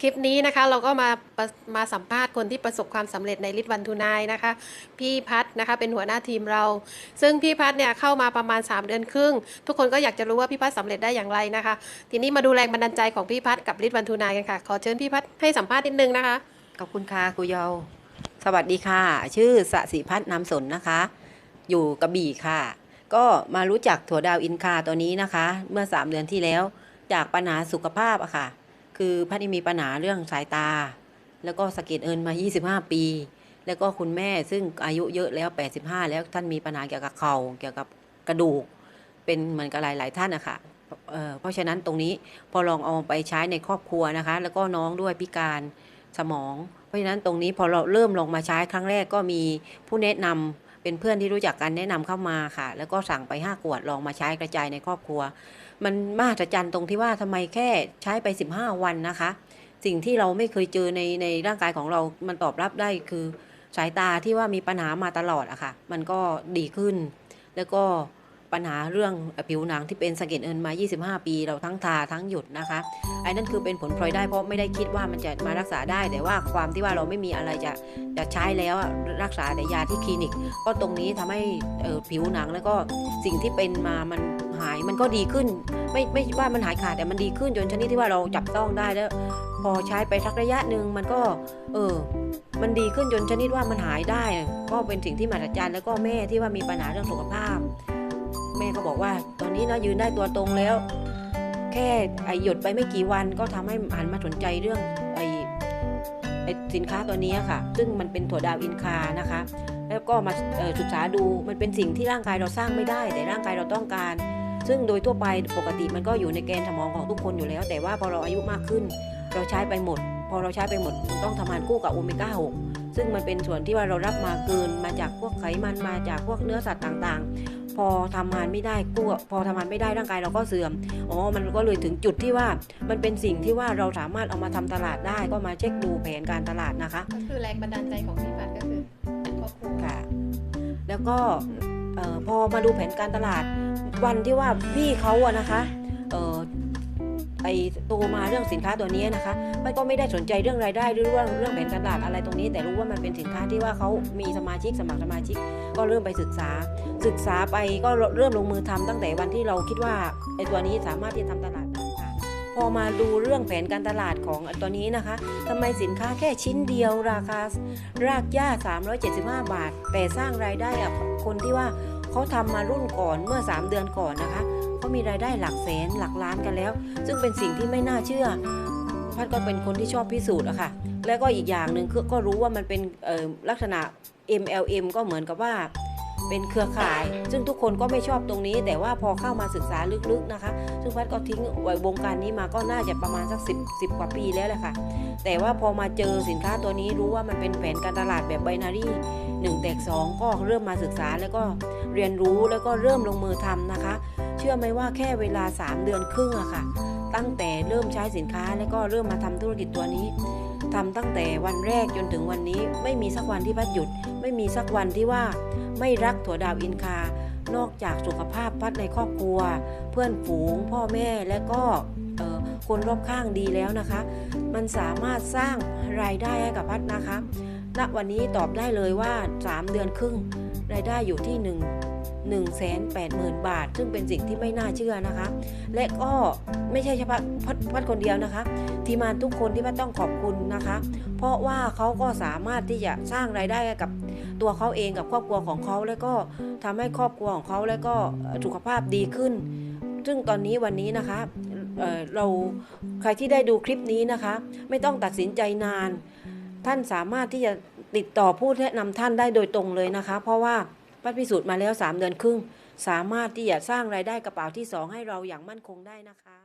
คลิปนี้นะคะเราก็มามาสัมภาษณ์คนที่ประสบความสำเร็จในลิทวันทูนายนะคะ พี่พัฒนะคะเป็นหัวหน้าทีมเรา ซึ่งพี่พัฒเนี่ยเข้ามาประมาณ 3 เดือนครึ่ง ทุกคนก็อยากจะรู้ว่าพี่พัฒสำเร็จได้อย่างไรนะคะ ทีนี้มาดูแรงบันดาลใจของพี่พัฒกับลิทวันทูนายกันค่ะ ขอเชิญพี่พัฒให้สัมภาษณ์นิดนึงนะคะขอบคุณค่ะครูเยาสวัสดีค่ะ ชื่อสสิพัฒน์นำสนนะคะ อยู่กระบี่ค่ะ ก็มารู้จักถั่วดาวอินคาตัวนี้นะคะ เมื่อ 3 เดือนที่แล้วจากปัญหาสุขภาพอะค่ะ คือพัฒน์มีปัญหาเรื่องสายตา แล้วก็สะเก็ดเอินมา 25 ปี แล้วก็คุณแม่ซึ่งอายุเยอะแล้ว 85 แล้วท่านมีปัญหาเกี่ยวกับเข่าเกี่ยวกับกระดูก เป็นเหมือนกับหลาย ๆ ท่านนะคะเอ่อเพราะฉะนั้นตรงนี้พอลองเอาไปใช้ในครอบครัวนะคะ แล้วก็น้องด้วยพิการสมอง เพราะฉะนั้นตรงนี้พอเราเริ่มลงมาใช้ครั้งแรกก็มีผู้แนะนำ เป็นเพื่อนที่รู้จักกันแนะนำเข้ามาค่ะ แล้วก็สั่งไปห้าขวดลองมาใช้กระจายในครอบครัว มันมหัศจรรย์ตรงที่ว่าทำไมแค่ใช้ไป 15 วันนะคะ สิ่งที่เราไม่เคยเจอในในร่างกายของเรา มันตอบรับได้คือสายตาที่ว่ามีปัญหามาตลอดอะค่ะ มันก็ดีขึ้น แล้วก็ ปัญหาเรื่องผิวหนังที่เป็นสะเก็ดเอินมา 25 ปี เราทั้งทาทั้งหยุดนะคะไอ้นั่นคือเป็นผลพลอยได้เพราะไม่ได้คิดว่ามันจะมารักษาได้ แต่ว่าความที่ว่าเราไม่มีอะไรจะจะใช้แล้วรักษาแต่ยาที่คลินิก ก็ตรงนี้ทำให้ผิวหนังแล้วก็สิ่งที่เป็นมามันหายมันก็ดีขึ้น ไม่ไม่ว่ามันหายขาดแต่มันดีขึ้นจนชนิดที่ว่าเราจับต้องได้แล้ว พอใช้ไปสักระยะหนึ่งมันก็ เออมันดีขึ้นจนชนิดว่ามันหายได้ ก็เป็นสิ่งที่มหัศจรรย์แล้วก็แม่ที่ว่ามีปัญหาเรื่องสุขภาพ แม่ก็บอกว่า ตอนนี้นะยืนได้ตัวตรงแล้ว แค่ไอหยดไปไม่กี่วันก็ทำให้หันมาสนใจเรื่องไอไอสินค้าตัวนี้ค่ะ ซึ่งมันเป็นถั่วดาวอินคานะคะ แล้วก็มาศึกษาดูมันเป็นสิ่งที่ร่างกายเราสร้างไม่ได้ แต่ร่างกายเราต้องการ ซึ่งโดยทั่วไปปกติมันก็อยู่ในแกนสมองของทุกคนอยู่แล้ว แต่ว่าพอเราอายุมากขึ้น เราใช้ไปหมด พอเราใช้ไปหมดมันต้องทำงานคู่กับโอเมก้า6ซึ่งมันเป็นส่วนที่ว่าเรารับมาเกินมาจากพวกไขมันมาจากพวกเนื้อสัตว์ต่าง พอทำงานไม่ได้กู้พอทำงานไม่ได้ร่างกายเราก็เสื่อมอ๋อมันก็เลยถึงจุดที่ว่ามันเป็นสิ่งที่ว่าเราสามารถเอามาทำตลาดได้ก็มาเช็คดูแผนการตลาดนะคะก็คือแรงบันดาลใจของพี่พัฒก็คือครอบครัวค่ะ แล้วก็เอ่อพอมาดูแผนการตลาดวันที่ว่าพี่เขาอะนะคะเอ่อ ไอโตมาเรื่องสินค้าตัวนี้นะคะมันก็ไม่ได้สนใจเรื่องรายได้หรือเรื่องเรื่องแผนการตลาดอะไรตรงนี้ แต่รู้ว่ามันเป็นสินค้าที่ว่าเขามีสมาชิกสมัครสมาชิก ก็เริ่มไปศึกษา ศึกษาไปก็เริ่มลงมือทำตั้งแต่วันที่เราคิดว่าไอตัวนี้สามารถที่จะทำตลาดได้ค่ะพอมาดูเรื่องแผนการตลาดของตัวนี้นะคะทำไมสินค้าแค่ชิ้นเดียวราคารากหญ้า 375 บาท แต่สร้างรายได้กับคนที่ว่าเขาทำมารุ่นก่อนเมื่อ 3 เดือนก่อนนะคะ เขามีรายได้หลักแสนหลักล้านกันแล้ว ซึ่งเป็นสิ่งที่ไม่น่าเชื่อพัดก็เป็นคนที่ชอบพิสูจน์อะค่ะ แล้วก็อีกอย่างหนึ่งคือก็รู้ว่ามันเป็นลักษณะ MLM ก็เหมือนกับว่าเป็นเครือข่าย ซึ่งทุกคนก็ไม่ชอบตรงนี้ แต่ว่าพอเข้ามาศึกษาลึกๆนะคะ ซึ่งพัดก็ทิ้งไว้วงการนี้มาก็น่าจะประมาณสัก 10 10 กว่าปีแล้วแหละค่ะ แต่ว่าพอมาเจอสินค้าตัวนี้รู้ว่ามันเป็นแผนการตลาดแบบไบนารีหนึ่งแตกสองก็เริ่มมาศึกษาแล้วก็เรียนรู้แล้วก็เริ่มลงมือทำนะคะ ชื่อไหมว่าแค่เวลา 3 เดือนครึ่งอะค่ะ ตั้งแต่เริ่มใช้สินค้าแล้วก็เริ่มมาทำธุรกิจตัวนี้ทำตั้งแต่วันแรกจนถึงวันนี้ ไม่มีสักวันที่พัดหยุด ไม่มีสักวันที่ว่าไม่รักถั่วดาวอินคา นอกจากสุขภาพพัดในครอบครัว เพื่อนฝูง พ่อแม่และก็คนรอบข้างดีแล้วนะคะ มันสามารถสร้างรายได้ให้กับพัดนะคะณวันนี้ตอบได้เลยว่า 3 เดือนครึ่ง รายได้อยู่ที่ 1 1 8 0 0 0 0 บาท ซึ่งเป็นสิ่งที่ไม่น่าเชื่อนะคะ และก็ไม่ใช่เฉพาะพัดพัดคนเดียวนะคะ ทีมงานทุกคนที่พัดต้องขอบคุณนะคะ เพราะว่าเขาก็สามารถที่จะสร้างรายได้กับตัวเขาเองกับครอบครัวของเขาแล้วก็ทำให้ครอบครัวของเขาแล้วก็สุขภาพดีขึ้น ซึ่งตอนนี้วันนี้นะคะเเราใครที่ได้ดูคลิปนี้นะคะ ไม่ต้องตัดสินใจนาน ท่านสามารถที่จะติดต่อผู้แนะนำท่านได้โดยตรงเลยนะคะ เพราะว่า พัดพิสูจน์มาแล้ว 3 เดือนครึ่ง สามารถที่จะสร้างรายได้กระเป๋าที่ 2 ให้เราอย่างมั่นคงได้นะคะ